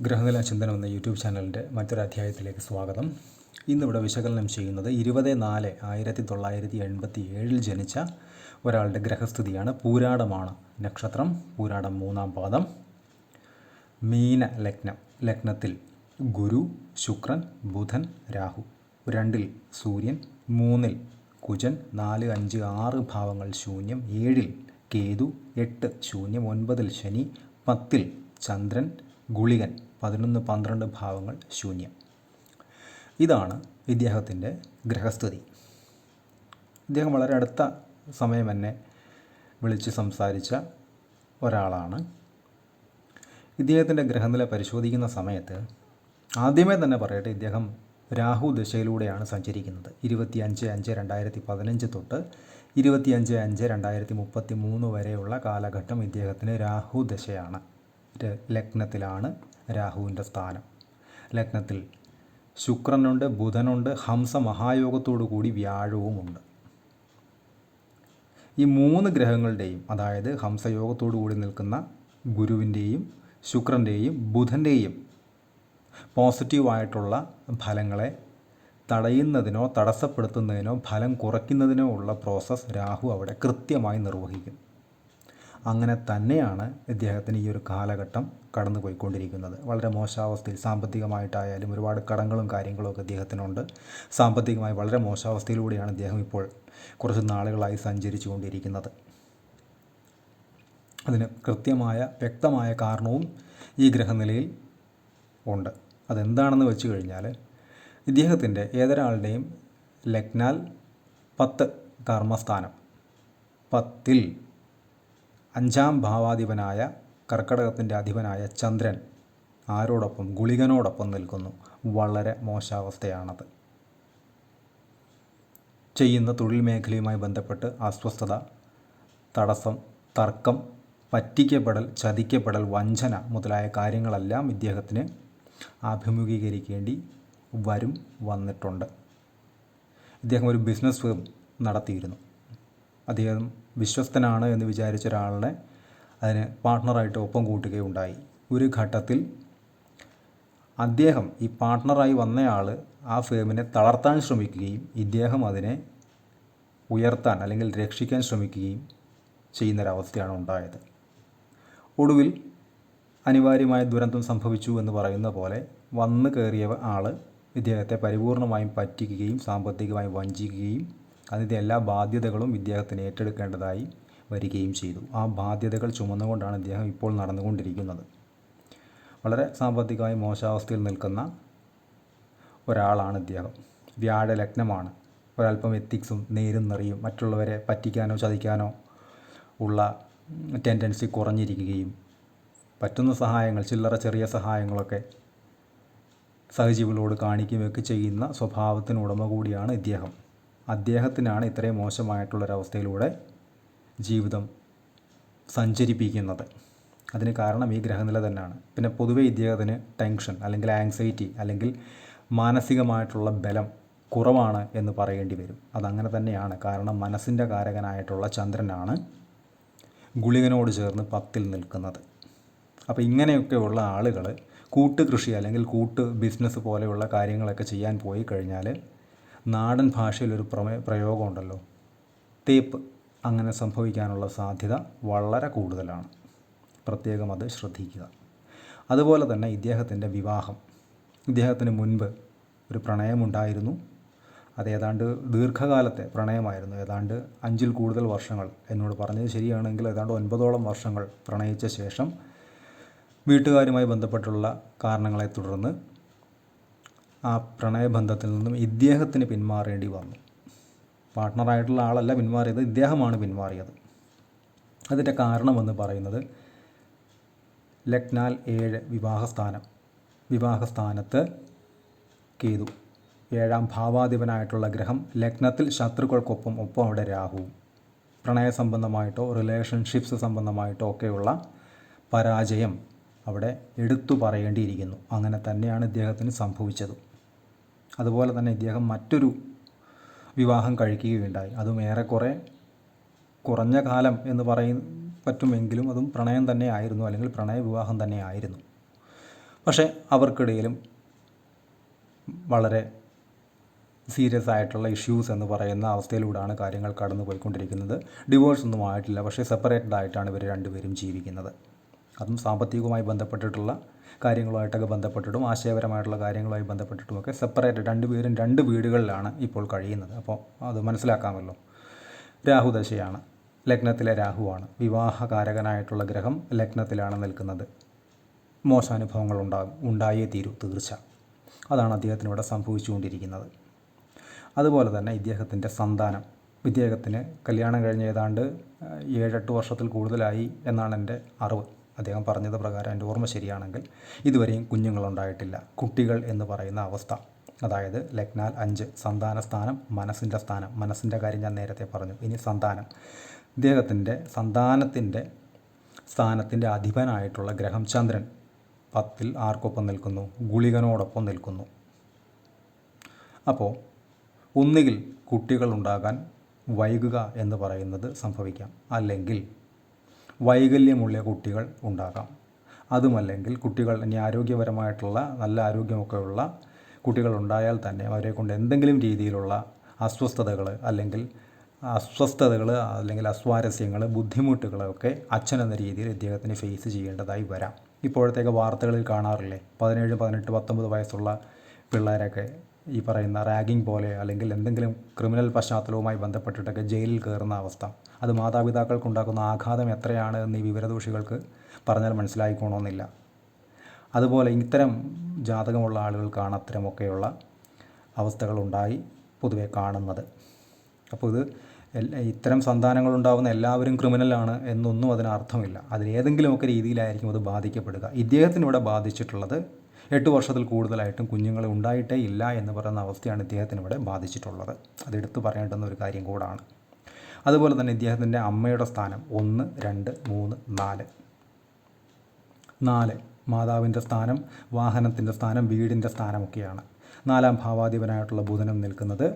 ഗ്രഹനില ചിന്തനം എന്ന യൂട്യൂബ് ചാനലിന്റെ മറ്റൊരു അധ്യായത്തിലേക്ക് സ്വാഗതം. ഇന്നിവിടെ വിശകലനം ചെയ്യുന്നത് ഇരുപത് നാല് ആയിരത്തി തൊള്ളായിരത്തി എൺപത്തി ഏഴിൽ ജനിച്ച ഒരാളുടെ ഗ്രഹസ്ഥിതിയാണ്. പൂരാടമാണ് നക്ഷത്രം. പൂരാടം മൂന്നാം പാദം. മീന ലഗ്നം. ലഗ്നത്തിൽ ഗുരു ശുക്രൻ ബുധൻ രാഹു. രണ്ടിൽ സൂര്യൻ മൂന്നിൽ കുജൻ നാല് അഞ്ച് ആറ് ഭാവങ്ങൾ ശൂന്യം ഏഴിൽ കേതു എട്ട് ശൂന്യം ഒൻപതിൽ ശനി പത്തിൽ ചന്ദ്രൻ ഗുളികൻ. പതിനൊന്ന് പന്ത്രണ്ട് ഭാവങ്ങൾ ശൂന്യം. ഇതാണ് ഇദ്ദേഹത്തിന്റെ ഗ്രഹസ്ഥിതി. ഇദ്ദേഹം വളരെ അടുത്ത സമയം എന്നെ വിളിച്ച് സംസാരിച്ച ഒരാളാണ്. ഇദ്ദേഹത്തിന്റെ ഗ്രഹനില പരിശോധിക്കുന്ന സമയത്ത് ആദ്യമേ തന്നെ പറയട്ടെ ഇദ്ദേഹം രാഹു ദശയിലൂടെയാണ് സഞ്ചരിക്കുന്നത്. ഇരുപത്തി അഞ്ച് അഞ്ച് രണ്ടായിരത്തി പതിനഞ്ച് തൊട്ട് ഇരുപത്തിയഞ്ച് അഞ്ച് രണ്ടായിരത്തി മുപ്പത്തി മൂന്ന് വരെയുള്ള കാലഘട്ടം ഇദ്ദേഹത്തിന് രാഹു ദശയാണ്. ലഗ്നത്തിലാണ്. രാഹുവിന്റെ സ്ഥാനം. ലഗ്നത്തിൽ ശുക്രനുണ്ട് ബുധനുണ്ട് ഹംസ മഹായോഗത്തോടു കൂടി വ്യാഴവുമുണ്ട്. ഈ മൂന്ന് ഗ്രഹങ്ങളുടെയും അതായത് ഹംസയോഗത്തോടു കൂടി നിൽക്കുന്ന ഗുരുവിന്റെയും ശുക്രന്റെയും ബുധന്റെയും പോസിറ്റീവായിട്ടുള്ള ഫലങ്ങളെ തടയുന്നതിനോ തടസ്സപ്പെടുത്തുന്നതിനോ ഫലം കുറയ്ക്കുന്നതിനോ ഉള്ള പ്രോസസ്സ് രാഹു അവിടെ കൃത്യമായി നിർവഹിക്കും അങ്ങനെ തന്നെയാണ് ഇദ്ദേഹത്തിന് ഈ ഒരു കാലഘട്ടം കടന്നു പോയിക്കൊണ്ടിരിക്കുന്നത്. വളരെ മോശാവസ്ഥയിൽ സാമ്പത്തികമായിട്ടായാലും ഒരുപാട് കടങ്ങളും കാര്യങ്ങളും ഒക്കെ ഇദ്ദേഹത്തിനുണ്ട്. സാമ്പത്തികമായി വളരെ മോശാവസ്ഥയിലൂടെയാണ് ഇദ്ദേഹം ഇപ്പോൾ കുറച്ച് നാളുകളായി സഞ്ചരിച്ചു കൊണ്ടിരിക്കുന്നത് അതിന് കൃത്യമായ വ്യക്തമായ കാരണവും ഈ ഗ്രഹനിലയിൽ ഉണ്ട്. അതെന്താണെന്ന് വെച്ച് കഴിഞ്ഞാൽ ഇദ്ദേഹത്തിന്റെ ഏതൊരാളുടെയും ലഗ്നാൽ പത്ത് കർമ്മസ്ഥാനം. പത്തിൽ അഞ്ചാം ഭാവാധിപനായ കർക്കടകത്തിന്റെ അധിപനായ ചന്ദ്രൻ ആരോടൊപ്പം ഗുളികനോടൊപ്പം നിൽക്കുന്നു. വളരെ മോശാവസ്ഥയാണത്. ചെയ്യുന്ന തൊഴിൽ മേഖലയുമായി ബന്ധപ്പെട്ട് അസ്വസ്ഥത തടസ്സം തർക്കം പറ്റിക്കപ്പെടൽ ചതിക്കപ്പെടൽ വഞ്ചന മുതലായ കാര്യങ്ങളെല്ലാം ഇദ്ദേഹത്തിന് അഭിമുഖീകരിക്കേണ്ടി വരും വന്നിട്ടുണ്ട്. ഇദ്ദേഹം ഒരു ബിസിനസ് നടത്തിയിരുന്നു. അദ്ദേഹം വിശ്വസ്തനാണ് എന്ന് വിചാരിച്ച ഒരാളിനെ അതിന് പാർട്ട്ണറായിട്ട് ഒപ്പം കൂട്ടുകയുണ്ടായി. ഒരു ഘട്ടത്തിൽ അദ്ദേഹം ഈ പാർട്ട്ണറായി വന്നയാൾ ആ ഫേമിനെ തളർത്താൻ ശ്രമിക്കുകയും ഇദ്ദേഹം അതിനെ ഉയർത്താൻ അല്ലെങ്കിൽ രക്ഷിക്കാൻ ശ്രമിക്കുകയും ചെയ്യുന്നൊരവസ്ഥയാണ് ഉണ്ടായത്. ഒടുവിൽ അനിവാര്യമായ ദുരന്തം സംഭവിച്ചു എന്ന് പറയുന്ന പോലെ വന്നു കയറിയ ആൾ ഇദ്ദേഹത്തെ പരിപൂർണമായും പറ്റിക്കുകയും സാമ്പത്തികമായി വഞ്ചിക്കുകയും അതിന്റെ എല്ലാ ബാധ്യതകളും ഇദ്ദേഹത്തിന് ഏറ്റെടുക്കേണ്ടതായി വരികയും ചെയ്തു. ആ ബാധ്യതകൾ ചുമന്നുകൊണ്ടാണ് ഇദ്ദേഹം ഇപ്പോൾ നടന്നുകൊണ്ടിരിക്കുന്നത്. വളരെ സാമ്പത്തികമായി മോശാവസ്ഥയിൽ നിൽക്കുന്ന ഒരാളാണ് ഇദ്ദേഹം. വ്യാഴലഗ്നമാണ് ഒരല്പം എത്തിക്സും നേരും നിറയും മറ്റുള്ളവരെ പറ്റിക്കാനോ ചതിക്കാനോ ഉള്ള ടെൻഡൻസി കുറഞ്ഞിരിക്കുകയും പറ്റുന്ന സഹായങ്ങൾ ചില്ലറ ചെറിയ സഹായങ്ങളൊക്കെ സഹജീവികളോട് കാണിക്കുകയൊക്കെ ചെയ്യുന്ന സ്വഭാവത്തിന് ഉടമ കൂടിയാണ് ഇദ്ദേഹം. അദ്ദേഹത്തിനാണ് ഇത്രയും മോശമായിട്ടുള്ളൊരവസ്ഥയിലൂടെ ജീവിതം സഞ്ചരിപ്പിക്കുന്നത്. അതിന് കാരണം ഈ ഗ്രഹനില തന്നെയാണ്. പിന്നെ പൊതുവേ ഇദ്ദേഹത്തിന് ടെൻഷൻ അല്ലെങ്കിൽ ആങ്സൈറ്റി അല്ലെങ്കിൽ മാനസികമായിട്ടുള്ള ബലം കുറവാണ് എന്ന് പറയേണ്ടി വരും. അതങ്ങനെ തന്നെയാണ്. കാരണം മനസ്സിന്റെ കാരകനായിട്ടുള്ള ചന്ദ്രനാണ് ഗുളികനോട് ചേർന്ന് പത്തിൽ നിൽക്കുന്നത്. അപ്പോൾ ഇങ്ങനെയൊക്കെയുള്ള ആളുകൾ കൂട്ട് കൃഷി അല്ലെങ്കിൽ കൂട്ട് ബിസിനസ് പോലെയുള്ള കാര്യങ്ങളൊക്കെ ചെയ്യാൻ പോയി കഴിഞ്ഞാൽ നാടൻ ഭാഷയിലൊരു പ്രമേ പ്രയോഗമുണ്ടല്ലോ. തേപ്പ് അങ്ങനെ സംഭവിക്കാനുള്ള സാധ്യത വളരെ കൂടുതലാണ്. പ്രത്യേകം അത് ശ്രദ്ധിക്കുക. അതുപോലെ തന്നെ ഇദ്ദേഹത്തിന്റെ വിവാഹം. ഇദ്ദേഹത്തിന് മുൻപ് ഒരു പ്രണയമുണ്ടായിരുന്നു. അത് ഏതാണ്ട് ദീർഘകാലത്തെ പ്രണയമായിരുന്നു. ഏതാണ്ട് അഞ്ചിൽ കൂടുതൽ വർഷങ്ങൾ എന്നോട് പറഞ്ഞത് ശരിയാണെങ്കിൽ ഏതാണ്ട് ഒൻപതോളം വർഷങ്ങൾ പ്രണയിച്ച ശേഷം വീട്ടുകാരുമായി ബന്ധപ്പെട്ടുള്ള കാരണങ്ങളെ തുടർന്ന് ആ പ്രണയബന്ധത്തിൽ നിന്നും ഇദ്ദേഹത്തിന് പിന്മാറേണ്ടി വന്നു. പാർട്ട്ണറായിട്ടുള്ള ആളല്ല പിന്മാറിയത് ഇദ്ദേഹമാണ് പിന്മാറിയത്. അതിന്റെ കാരണമെന്ന് പറയുന്നത് ലക്നാൽ ഏഴ് വിവാഹസ്ഥാനം. വിവാഹസ്ഥാനത്ത് കേതു. ഏഴാം ഭാവാധിപനായിട്ടുള്ള ഗ്രഹം ലഗ്നത്തിൽ ശത്രുക്കൾക്കൊപ്പം ഒപ്പം അവിടെ രാഹുവും പ്രണയ സംബന്ധമായിട്ടോ റിലേഷൻഷിപ്സ് സംബന്ധമായിട്ടോ ഒക്കെയുള്ള പരാജയം അവിടെ എടുത്തു പറയേണ്ടിയിരിക്കുന്നു. അങ്ങനെ തന്നെയാണ് ഇദ്ദേഹത്തിന് സംഭവിച്ചത്. അതുപോലെ തന്നെ ഇദ്ദേഹം മറ്റൊരു വിവാഹം കഴിക്കുകയുണ്ടായി. അതും ഏറെക്കുറെ കുറഞ്ഞ കാലം എന്ന് പറയ പറ്റുമെങ്കിലും അതും പ്രണയം തന്നെ ആയിരുന്നു അല്ലെങ്കിൽ പ്രണയ വിവാഹം തന്നെ ആയിരുന്നു. പക്ഷേ അവർക്കിടയിലും വളരെ സീരിയസ് ആയിട്ടുള്ള ഇഷ്യൂസ് എന്ന് പറയുന്ന അവസ്ഥയിലൂടെയാണ് കാര്യങ്ങൾ കടന്നു പോയിക്കൊണ്ടിരിക്കുന്നത്. ഡിവോഴ്സ് ഒന്നും ആയിട്ടില്ല പക്ഷേ സെപ്പറേറ്റഡ് ആയിട്ടാണ് ഇവർ രണ്ടുപേരും ജീവിക്കുന്നത്. അതും സാമ്പത്തികവുമായി ബന്ധപ്പെട്ടിട്ടുള്ള കാര്യങ്ങളുമായിട്ടൊക്കെ ബന്ധപ്പെട്ടിട്ടും ആശയപരമായിട്ടുള്ള കാര്യങ്ങളുമായി ബന്ധപ്പെട്ടിട്ടുമൊക്കെ സെപ്പറേറ്റ് രണ്ടുപേരും രണ്ട് വീടുകളിലാണ് ഇപ്പോൾ കഴിയുന്നത്. അപ്പോൾ അത് മനസ്സിലാക്കാമല്ലോ. രാഹുദശയാണ് ലഗ്നത്തിലെ രാഹുവാണ്. വിവാഹകാരകനായിട്ടുള്ള ഗ്രഹം ലഗ്നത്തിലാണ് നിൽക്കുന്നത്. മോശാനുഭവങ്ങൾ ഉണ്ടാകും ഉണ്ടായേ തീരൂ തീർച്ച. അതാണ് അദ്ദേഹത്തിന് ഇവിടെ സംഭവിച്ചുകൊണ്ടിരിക്കുന്നത്. അതുപോലെ തന്നെ ഇദ്ദേഹത്തിന്റെ സന്താനം. ഇദ്ദേഹത്തിന് കല്യാണം കഴിഞ്ഞ് ഏതാണ്ട് ഏഴെട്ട് വർഷത്തിൽ കൂടുതലായി എന്നാണ് എന്റെ അറിവ്. അദ്ദേഹം പറഞ്ഞത് പ്രകാരം എന്റെ ഓർമ്മ ശരിയാണെങ്കിൽ ഇതുവരെയും കുഞ്ഞുങ്ങളുണ്ടായിട്ടില്ല. കുട്ടികൾ എന്ന് പറയുന്ന അവസ്ഥ. അതായത് ലഗ്നാൽ അഞ്ച് സന്താന സ്ഥാനം മനസ്സിന്റെ സ്ഥാനം. മനസ്സിന്റെ കാര്യം ഞാൻ നേരത്തെ പറഞ്ഞു. ഇനി സന്താനം. ഇദ്ദേഹത്തിന്റെ സന്താനത്തിന്റെ സ്ഥാനത്തിന്റെ അധിപനായിട്ടുള്ള ഗ്രഹം ചന്ദ്രൻ. പത്തിൽ ആർക്കൊപ്പം നിൽക്കുന്നു? ഗുളികനോടൊപ്പം നിൽക്കുന്നു. അപ്പോൾ ഒന്നുകിൽ കുട്ടികൾ ഉണ്ടാകാൻ വൈകുക എന്ന് പറയുന്നത് സംഭവിക്കാം. അല്ലെങ്കിൽ വൈകല്യമുള്ള കുട്ടികൾ ഉണ്ടാകാം. അതുമല്ലെങ്കിൽ കുട്ടികൾ ഇനി ആരോഗ്യപരമായിട്ടുള്ള നല്ല ആരോഗ്യമൊക്കെ ഉള്ള കുട്ടികൾ ഉണ്ടായാൽ തന്നെ അവരെ കൊണ്ട് എന്തെങ്കിലും രീതിയിലുള്ള അസ്വസ്ഥതകൾ അല്ലെങ്കിൽ അസ്വസ്ഥതകൾ അല്ലെങ്കിൽ അസ്വാരസ്യങ്ങൾ ബുദ്ധിമുട്ടുകളൊക്കെ അച്ഛൻ എന്ന രീതിയിൽ ഇദ്ദേഹത്തിന് ഫേസ് ചെയ്യേണ്ടതായി വരാം. ഇപ്പോഴത്തേക്ക് വാർത്തകളിൽ കാണാറില്ലേ? പതിനേഴ് പതിനെട്ട് പത്തൊമ്പത് വയസ്സുള്ള പിള്ളേരൊക്കെ ഈ പറയുന്ന റാഗിങ് പോലെ അല്ലെങ്കിൽ എന്തെങ്കിലും ക്രിമിനൽ പശ്ചാത്തലവുമായി ബന്ധപ്പെട്ടിട്ടൊക്കെ ജയിലിൽ കയറുന്ന അവസ്ഥ. അത് മാതാപിതാക്കൾക്കുണ്ടാക്കുന്ന ആഘാതം എത്രയാണ് എന്ന് ഈ വിവരദോഷികൾക്ക് പറഞ്ഞാൽ മനസ്സിലായിക്കോണമെന്നില്ല അതുപോലെ ഇത്തരം ജാതകമുള്ള ആളുകൾക്കാണ് അത്തരമൊക്കെയുള്ള അവസ്ഥകളുണ്ടായി പൊതുവെ കാണുന്നത്. അപ്പോൾ ഇത് ഇത്തരം സന്താനങ്ങളുണ്ടാവുന്ന എല്ലാവരും ക്രിമിനലാണ് എന്നൊന്നും അതിന് അർത്ഥമില്ല. അതിലേതെങ്കിലുമൊക്കെ രീതിയിലായിരിക്കും അത് ബാധിക്കപ്പെടുക. ഇദ്ദേഹത്തിന് ഇവിടെ ബാധിച്ചിട്ടുള്ളത് എട്ട് വർഷത്തിൽ കൂടുതലായിട്ടും കുഞ്ഞുങ്ങൾ ഉണ്ടായിട്ടേ ഇല്ല എന്ന് പറയുന്ന അവസ്ഥയാണ് ഇദ്ദേഹത്തിന് ഇവിടെ ബാധിച്ചിട്ടുള്ളത്. അതെടുത്ത് പറയേണ്ടുന്ന ഒരു കാര്യം കൂടാണ്. അതുപോലെ തന്നെ ഇദ്ദേഹത്തിന്റെ അമ്മയുടെ സ്ഥാനം ഒന്ന് രണ്ട് മൂന്ന് നാല്. നാല് മാതാവിന്റെ സ്ഥാനം വാഹനത്തിന്റെ സ്ഥാനം വീടിന്റെ സ്ഥാനമൊക്കെയാണ്. നാലാം ഭാവാധിപനായിട്ടുള്ള ബുധനം നിൽക്കുന്നത്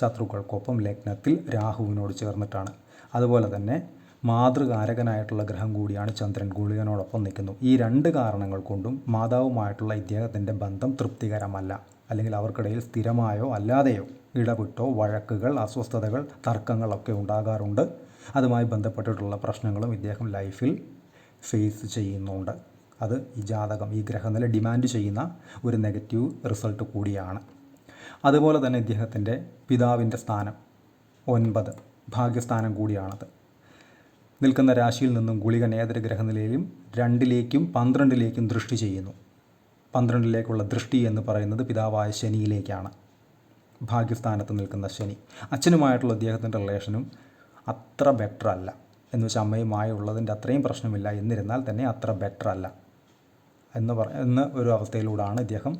ശത്രുക്കൾക്കൊപ്പം ലഗ്നത്തിൽ രാഹുവിനോട് ചേർന്നിട്ടാണ്. അതുപോലെ തന്നെ മാതൃകാരകനായിട്ടുള്ള ഗ്രഹം കൂടിയാണ് ചന്ദ്രൻ. ഗുളികനോടൊപ്പം നിൽക്കുന്നു. ഈ രണ്ട് കാരണങ്ങൾ കൊണ്ടും മാതാവുമായിട്ടുള്ള ഇദ്ദേഹത്തിന്റെ ബന്ധം തൃപ്തികരമല്ല. അല്ലെങ്കിൽ അവർക്കിടയിൽ സ്ഥിരമായോ അല്ലാതെയോ ഇടപെട്ടോ വഴക്കുകൾ അസ്വസ്ഥതകൾ തർക്കങ്ങളൊക്കെ ഉണ്ടാകാറുണ്ട്. അതുമായി ബന്ധപ്പെട്ടിട്ടുള്ള പ്രശ്നങ്ങളും ഇദ്ദേഹം ലൈഫിൽ ഫേസ് ചെയ്യുന്നുണ്ട്. അത് ഈ ജാതകം ഈ ഗ്രഹനില ഡിമാൻഡ് ചെയ്യുന്ന ഒരു നെഗറ്റീവ് റിസൾട്ട് കൂടിയാണ്. അതുപോലെ തന്നെ ഇദ്ദേഹത്തിന്റെ പിതാവിന്റെ സ്ഥാനം ഒൻപത് ഭാഗ്യസ്ഥാനം കൂടിയാണത്. നിൽക്കുന്ന രാശിയിൽ നിന്നും ഗുളികൻ ഏതൊരു ഗ്രഹനിലയിലും രണ്ടിലേക്കും പന്ത്രണ്ടിലേക്കും ദൃഷ്ടി ചെയ്യുന്നു. പന്ത്രണ്ടിലേക്കുള്ള ദൃഷ്ടി എന്ന് പറയുന്നത് പിതാവായ ശനിയിലേക്കാണ്. ഭാഗ്യസ്ഥാനത്ത് നിൽക്കുന്ന ശനി. അച്ഛനുമായിട്ടുള്ള അദ്ദേഹത്തിന്റെ റിലേഷനും അത്ര ബെറ്റർ അല്ല. എന്ന് വെച്ചാൽ അമ്മയുമായി ഉള്ളതിന്റെ അത്രയും പ്രശ്നമില്ല. എന്നിരുന്നാൽ തന്നെ അത്ര ബെറ്റർ അല്ല. എന്ന് പറ എന്ന ഒരു അവസ്ഥയിലൂടെയാണ് ഇദ്ദേഹം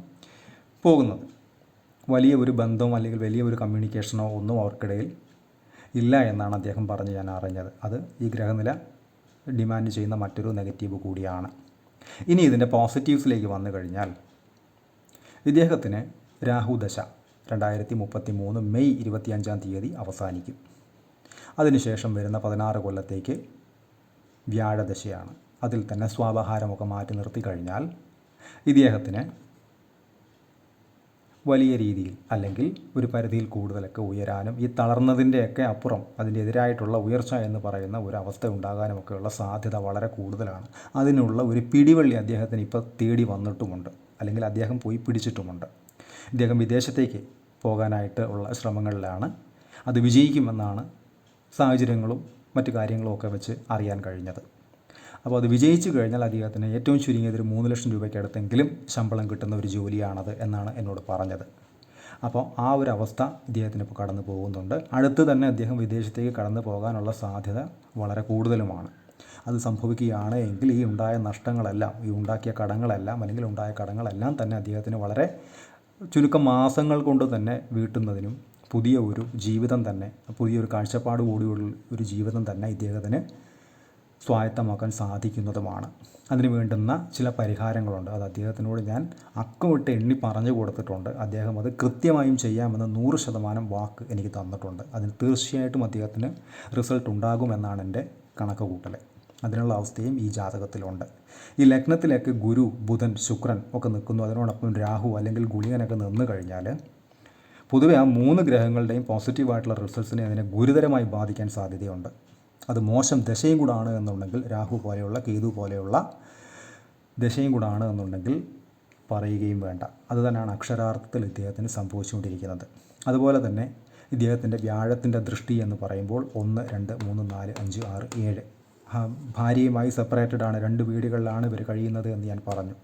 പോകുന്നത്. വലിയ ഒരു ബന്ധവും അല്ലെങ്കിൽ വലിയ ഒരു കമ്മ്യൂണിക്കേഷനോ ഒന്നും അവർക്കിടയിൽ ഇല്ല എന്നാണ് അദ്ദേഹം പറഞ്ഞ് ഞാൻ അറിഞ്ഞത്. അത് ഈ ഗ്രഹനില ഡിമാൻഡ് ചെയ്യുന്ന മറ്റൊരു നെഗറ്റീവ് കൂടിയാണ്. ഇനി ഇതിന്റെ പോസിറ്റീവ്സിലേക്ക് വന്നു കഴിഞ്ഞാൽ ഇദ്ദേഹത്തിന് രാഹുദശ രണ്ടായിരത്തി മുപ്പത്തി മൂന്ന് മെയ് ഇരുപത്തിയഞ്ചാം തീയതി അവസാനിക്കും. അതിനുശേഷം വരുന്ന പതിനാറ് കൊല്ലത്തേക്ക് വ്യാഴദശയാണ്. അതിൽ തന്നെ സ്വാഭാഹാരമൊക്കെ മാറ്റി നിർത്തി കഴിഞ്ഞാൽ ഇദ്ദേഹത്തിന് വലിയ രീതിയിൽ അല്ലെങ്കിൽ ഒരു പരിധിയിൽ കൂടുതലൊക്കെ ഉയരാനും ഈ തളർന്നതിന്റെയൊക്കെ അപ്പുറം അതിന്റെ എതിരായിട്ടുള്ള ഉയർച്ച എന്ന് പറയുന്ന ഒരു അവസ്ഥ ഉണ്ടാകാനുമൊക്കെയുള്ള സാധ്യത വളരെ കൂടുതലാണ്. അതിനുള്ള ഒരു പിടിവള്ളി അദ്ദേഹത്തിന് ഇപ്പോൾ തേടി വന്നിട്ടുമുണ്ട്. അല്ലെങ്കിൽ അദ്ദേഹം പോയി പിടിച്ചിട്ടുമുണ്ട്. ഇദ്ദേഹം വിദേശത്തേക്ക് പോകാനായിട്ട് ഉള്ള ശ്രമങ്ങളിലാണ്. അത് വിജയിക്കുമെന്നാണ് സാഹചര്യങ്ങളും മറ്റു കാര്യങ്ങളും ഒക്കെ വെച്ച് അറിയാൻ കഴിഞ്ഞത്. അപ്പോൾ അത് വിജയിച്ചു കഴിഞ്ഞാൽ അദ്ദേഹത്തിന് ഏറ്റവും ചുരുങ്ങിയത് ഒരു മൂന്ന് ലക്ഷം രൂപയ്ക്ക് അടുത്തെങ്കിലും ശമ്പളം കിട്ടുന്ന ഒരു ജോലിയാണത് എന്നാണ് എന്നോട് പറഞ്ഞത്. അപ്പോൾ ആ ഒരു അവസ്ഥ ഇദ്ദേഹത്തിന് ഇപ്പോൾ കടന്നു പോകുന്നുണ്ട്. അടുത്ത് തന്നെ അദ്ദേഹം വിദേശത്തേക്ക് കടന്നു പോകാനുള്ള സാധ്യത വളരെ കൂടുതലുമാണ്. അത് സംഭവിക്കുകയാണ് എങ്കിൽ ഈ ഉണ്ടായ നഷ്ടങ്ങളെല്ലാം ഈ ഉണ്ടാക്കിയ കടങ്ങളെല്ലാം അല്ലെങ്കിൽ ഉണ്ടായ കടങ്ങളെല്ലാം തന്നെ അദ്ദേഹത്തിന് വളരെ ചുരുക്കം മാസങ്ങൾ കൊണ്ട് തന്നെ വീട്ടുന്നതിനും പുതിയ ഒരു ജീവിതം തന്നെ പുതിയൊരു കാഴ്ചപ്പാട് കൂടിയുള്ള ഒരു ജീവിതം തന്നെ ഇദ്ദേഹത്തിന് സ്വായത്തമാക്കാൻ സാധിക്കുന്നതുമാണ്. അതിന് വേണ്ടുന്ന ചില പരിഹാരങ്ങളുണ്ട്. അത് അദ്ദേഹത്തിനോട് ഞാൻ അക്കമിട്ട് എണ്ണി പറഞ്ഞു കൊടുത്തിട്ടുണ്ട്. അദ്ദേഹം അത് കൃത്യമായും ചെയ്യാമെന്ന് നൂറ് ശതമാനം വാക്ക് എനിക്ക് തന്നിട്ടുണ്ട്. അതിന് തീർച്ചയായിട്ടും അദ്ദേഹത്തിന് റിസൾട്ട് ഉണ്ടാകുമെന്നാണ് എന്റെ കണക്ക് കൂട്ടൽ അതിനുള്ള അവസ്ഥയും ഈ ജാതകത്തിലുണ്ട്. ഈ ലഗ്നത്തിലേക്ക് ഗുരു ബുധൻ ശുക്രൻ ഒക്കെ നിൽക്കുന്നു. അതിനോടൊപ്പം രാഹു അല്ലെങ്കിൽ ഗുളികനൊക്കെ നിന്ന് കഴിഞ്ഞാൽ പൊതുവെ ആ മൂന്ന് ഗ്രഹങ്ങളുടെയും പോസിറ്റീവായിട്ടുള്ള റിസൾട്ട്സിനെ അതിനെ ഗുരുതരമായി ബാധിക്കാൻ സാധ്യതയുണ്ട്. അത് മോശം ദശയും കൂടാണ് എന്നുണ്ടെങ്കിൽ രാഹു പോലെയുള്ള കേതു പോലെയുള്ള ദശയും കൂടാണ് എന്നുണ്ടെങ്കിൽ പറയുകയും വേണ്ട. അത് തന്നെയാണ് അക്ഷരാർത്ഥത്തിൽ ഇദ്ദേഹത്തിന് സംഭവിച്ചുകൊണ്ടിരിക്കുന്നത്. അതുപോലെ തന്നെ ഇദ്ദേഹത്തിന്റെ വ്യാഴത്തിന്റെ ദൃഷ്ടി എന്ന് പറയുമ്പോൾ ഒന്ന് രണ്ട് മൂന്ന് നാല് അഞ്ച് ആറ് ഏഴ് ഭാര്യയുമായി സെപ്പറേറ്റഡ് ആണ് രണ്ട് വീടുകളിലാണ് ഇവർ കഴിയുന്നത് എന്ന് ഞാൻ പറഞ്ഞു.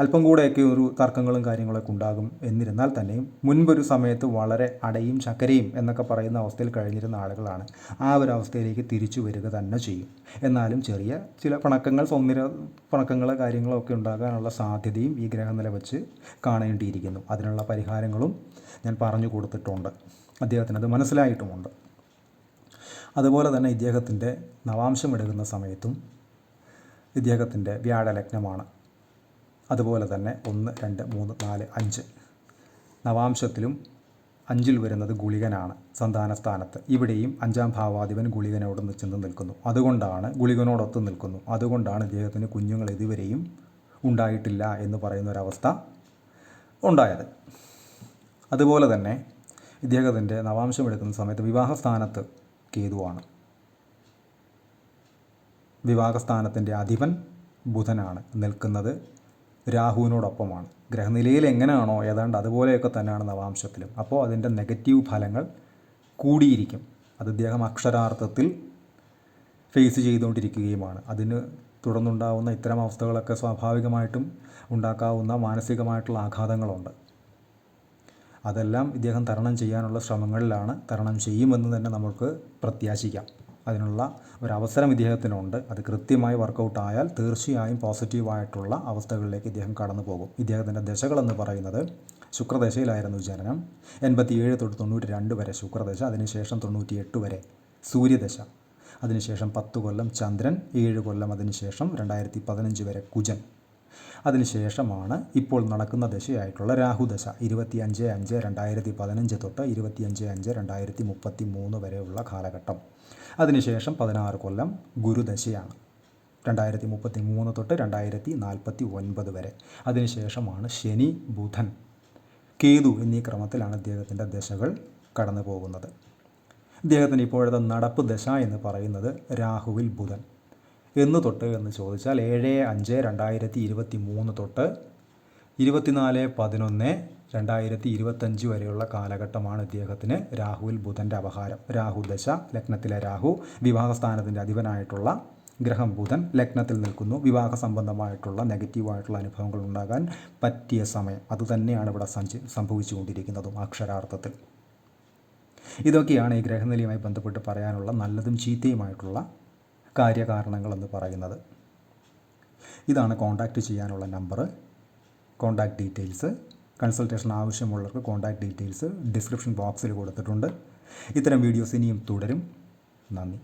അല്പം കൂടെയൊക്കെ ഒരു തർക്കങ്ങളും കാര്യങ്ങളൊക്കെ ഉണ്ടാകും എന്നിരുന്നാൽ തന്നെയും മുൻപൊരു സമയത്ത് വളരെ അടയും ചക്കരയും എന്നൊക്കെ പറയുന്ന അവസ്ഥയിൽ കഴിഞ്ഞിരുന്ന ആളുകളാണ് ആ ഒരു അവസ്ഥയിലേക്ക് തിരിച്ചു വരിക തന്നെ ചെയ്യും. എന്നാലും ചെറിയ ചില പണക്കങ്ങൾ സൗന്ദര്യ പണക്കങ്ങൾ കാര്യങ്ങളൊക്കെ ഉണ്ടാകാനുള്ള സാധ്യതയും ഈ ഗ്രഹനില വെച്ച് കാണേണ്ടിയിരിക്കുന്നു. അതിനുള്ള പരിഹാരങ്ങളും ഞാൻ പറഞ്ഞു കൊടുത്തിട്ടുണ്ട്. അദ്ദേഹത്തിനത് മനസ്സിലായിട്ടുമുണ്ട്. അതുപോലെ തന്നെ ഇദ്ദേഹത്തിന്റെ നവാംശം എടുക്കുന്ന സമയത്തും ഇദ്ദേഹത്തിന്റെ വ്യാഴലഗ്നമാണ്. അതുപോലെ തന്നെ ഒന്ന് രണ്ട് മൂന്ന് നാല് അഞ്ച്. നവാംശത്തിലും അഞ്ചിൽ വരുന്നത് ഗുളികനാണ്. സന്താനസ്ഥാനത്ത്. ഇവിടെയും അഞ്ചാം ഭാവാധിപൻ ഗുളികനോട് ചെന്ന് നിൽക്കുന്നു. അതുകൊണ്ടാണ് ഗുളികനോടൊത്ത് നിൽക്കുന്നു. അതുകൊണ്ടാണ് ഇദ്ദേഹത്തിന് കുഞ്ഞുങ്ങൾ ഇതുവരെയും ഉണ്ടായിട്ടില്ല എന്ന് പറയുന്ന ഒരവസ്ഥ ഉണ്ടായത്. അതുപോലെ തന്നെ ഇദ്ദേഹത്തിന്റെ നവാംശം എടുക്കുന്ന സമയത്ത് വിവാഹസ്ഥാനത്ത് കേതുവാണ്. വിവാഹസ്ഥാനത്തിന്റെ അധിപൻ ബുധനാണ്. നിൽക്കുന്നത് രാഹുവിനോടൊപ്പമാണ്. ഗ്രഹനിലയിൽ എങ്ങനെയാണോ ഏതാണ്ട് അതുപോലെയൊക്കെ തന്നെയാണ് നവാംശത്തിലും. അപ്പോൾ അതിന്റെ നെഗറ്റീവ് ഫലങ്ങൾ കൂടിയിരിക്കും. അത് അദ്ദേഹം അക്ഷരാർത്ഥത്തിൽ ഫേസ് ചെയ്തുകൊണ്ടിരിക്കുകയുമാണ്. അതിന് തുടർന്നുണ്ടാവുന്ന ഇത്തരം അവസ്ഥകളൊക്കെ സ്വാഭാവികമായിട്ടും ഉണ്ടാക്കാവുന്ന മാനസികമായിട്ടുള്ള ആഘാതങ്ങളുണ്ട്. അതെല്ലാം ഇദ്ദേഹം തരണം ചെയ്യാനുള്ള ശ്രമങ്ങളിലാണ് തരണം ചെയ്യുമെന്ന് തന്നെ നമുക്ക് പ്രത്യാശിക്കാം. അതിനുള്ള ഒരവസരം ഇദ്ദേഹത്തിനുണ്ട്. അത് കൃത്യമായി വർക്കൗട്ടായാൽ തീർച്ചയായും പോസിറ്റീവായിട്ടുള്ള അവസ്ഥകളിലേക്ക് ഇദ്ദേഹം കടന്നു പോകും ഇദ്ദേഹത്തിന്റെ ദശകളെന്ന് പറയുന്നത് ശുക്രദശയിലായിരുന്നു ജനനം. എൺപത്തിയേഴ് തൊട്ട് തൊണ്ണൂറ്റി രണ്ട് വരെ ശുക്രദശ അതിനുശേഷം തൊണ്ണൂറ്റിയെട്ട് വരെ സൂര്യദശ അതിനുശേഷം പത്ത് കൊല്ലം ചന്ദ്രൻ ഏഴ് കൊല്ലം അതിനുശേഷം രണ്ടായിരത്തി പതിനഞ്ച് വരെ കുജൻ. അതിനുശേഷമാണ് ഇപ്പോൾ നടക്കുന്ന ദശയായിട്ടുള്ള രാഹുദശ ഇരുപത്തി അഞ്ച് അഞ്ച് രണ്ടായിരത്തി പതിനഞ്ച് തൊട്ട് ഇരുപത്തിയഞ്ച് അഞ്ച് രണ്ടായിരത്തി മുപ്പത്തി മൂന്ന് വരെയുള്ള കാലഘട്ടം. അതിനുശേഷം പതിനാറ് കൊല്ലം ഗുരുദശയാണ് രണ്ടായിരത്തി മുപ്പത്തി മൂന്ന് തൊട്ട് രണ്ടായിരത്തി നാൽപ്പത്തി ഒൻപത് വരെ. അതിനുശേഷമാണ് ശനി ബുധൻ കേതു എന്നീ ക്രമത്തിലാണ് ഇദ്ദേഹത്തിന്റെ ദശകൾ കടന്നു പോകുന്നത് ഇദ്ദേഹത്തിന് ഇപ്പോഴത്തെ നടപ്പ് ദശ എന്ന് പറയുന്നത് രാഹുവിൽ ബുധൻ. എന്ന് തൊട്ട് എന്ന് ചോദിച്ചാൽ ഏഴ് അഞ്ച് രണ്ടായിരത്തി ഇരുപത്തി മൂന്ന് തൊട്ട് ഇരുപത്തിനാല് പതിനൊന്ന് രണ്ടായിരത്തി ഇരുപത്തഞ്ച് വരെയുള്ള കാലഘട്ടമാണ് ഇദ്ദേഹത്തിന് രാഹുവിൽ ബുധന്റെ അപഹാരം. രാഹു ദശ ലഗ്നത്തിലെ രാഹു വിവാഹസ്ഥാനത്തിന്റെ അധിപനായിട്ടുള്ള ഗ്രഹം ബുധൻ ലഗ്നത്തിൽ നിൽക്കുന്നു. വിവാഹ സംബന്ധമായിട്ടുള്ള നെഗറ്റീവായിട്ടുള്ള അനുഭവങ്ങൾ ഉണ്ടാകാൻ പറ്റിയ സമയം. അതുതന്നെയാണ് ഇവിടെ സഞ്ചി സംഭവിച്ചുകൊണ്ടിരിക്കുന്നതും അക്ഷരാർത്ഥത്തിൽ. ഇതൊക്കെയാണ് ഈ ഗ്രഹനിലയുമായി ബന്ധപ്പെട്ട് പറയാനുള്ള നല്ലതും ചീത്തയുമായിട്ടുള്ള കാര്യകാരണങ്ങളെന്ന് പറയുന്നത്. ഇതാണ് കോൺടാക്റ്റ് ചെയ്യാനുള്ള നമ്പർ കോൺടാക്റ്റ് ഡീറ്റെയിൽസ് കൺസൾട്ടേഷൻ ആവശ്യമുള്ളവർക്ക് കോൺടാക്റ്റ് ഡീറ്റെയിൽസ് ഡിസ്ക്രിപ്ഷൻ ബോക്സിൽ കൊടുത്തിട്ടുണ്ട്. ഇത്തരം വീഡിയോസ് ഇനിയും തുടരും. നന്ദി.